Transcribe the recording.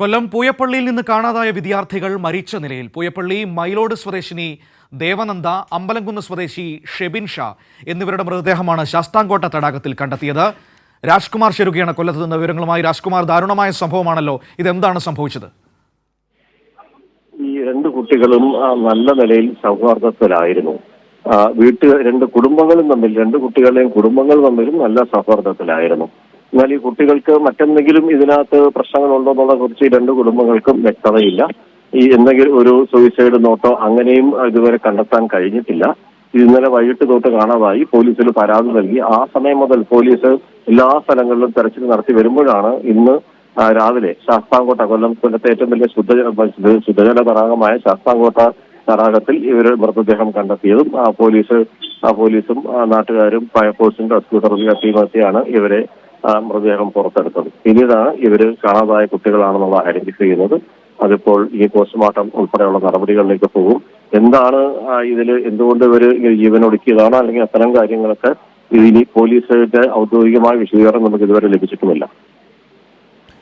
കൊല്ലം പൂയപ്പള്ളിയിൽ നിന്ന് കാണാതായ വിദ്യാർത്ഥികൾ മരിച്ച നിലയിൽ. പൂയപ്പള്ളി മൈലോട് സ്വദേശിനി ദേവനന്ദ അമ്പലംകുന്ന് സ്വദേശി ഷെബിൻ ഷാ എന്നിവരുടെ മൃതദേഹമാണ് ശാസ്താംകോട്ട തടാകത്തിൽ കണ്ടെത്തിയത്. രാജ്കുമാർ ശെരുകയാണ് കൊല്ലത്ത് നിന്ന് വിവരങ്ങളുമായി. രാജ്കുമാർ ദാരുണമായ സംഭവമാണല്ലോ. ഇതെന്താണ് സംഭവിച്ചത്? ഈ രണ്ട് കുട്ടികളും നല്ല നിലയിൽ സൗഹാർദ്ദത്തിലായിരുന്നു. വീട്ട് രണ്ട് കുടുംബങ്ങളും തമ്മിൽ രണ്ട് കുട്ടികളുടെയും കുടുംബങ്ങൾ തമ്മിലും നല്ല സൗഹാർദ്ദത്തിലായിരുന്നു. എന്നാൽ ഈ കുട്ടികൾക്ക് മറ്റെന്തെങ്കിലും ഇതിനകത്ത് പ്രശ്നങ്ങളുണ്ടോ എന്നുള്ള കുറിച്ച് രണ്ട് കുടുംബങ്ങൾക്കും വ്യക്തതയില്ല. ഈ എന്തെങ്കിലും ഒരു സൂയിസൈഡ് നോട്ടോ അങ്ങനെയും ഇതുവരെ കണ്ടെത്താൻ കഴിഞ്ഞിട്ടില്ല. ഇന്നലെ വൈകിട്ട് തൊട്ട് കാണാതായി. പോലീസിൽ പരാതി നൽകി. ആ സമയം മുതൽ പോലീസ് എല്ലാ സ്ഥലങ്ങളിലും തെരച്ചിൽ നടത്തി വരുമ്പോഴാണ് ഇന്ന് രാവിലെ ശാസ്താംകോട്ട കൊല്ലം കൊല്ലത്തെ ഏറ്റവും വലിയ ശുദ്ധജല ശുദ്ധ- ശുദ്ധജല തടാകമായ ശാസ്താംകോട്ട തടാകത്തിൽ ഇവർ മൃതദേഹം കണ്ടെത്തിയതും പോലീസ് ആ, പോലീസും നാട്ടുകാരും ഫയർഫോഴ്സിന്റെ റെസ്ക്യൂ ടീമെത്തിയാണ് ഇവരെ മൃതദേഹം പുറത്തെടുത്തത്. പിന്നീടാണ് ഇവർ കാണാതായ കുട്ടികളാണെന്നുള്ള ഐഡന്റിഫൈ ചെയ്യുന്നത്. അതിപ്പോൾ ഈ പോസ്റ്റ്മോർട്ടം ഉൾപ്പെടെയുള്ള നടപടികളിലേക്ക് പോകും. എന്താണ് ഇതിൽ എന്തുകൊണ്ട് ഇങ്ങനെ ജീവനൊടുക്കിയതാണോ അല്ലെങ്കിൽ അത്തരം കാര്യങ്ങളൊക്കെ ഇനി പോലീസിന്റെ ഔദ്യോഗികമായ വിശദീകരണം നമുക്ക് ഇതുവരെ ലഭിച്ചിട്ടുമില്ല.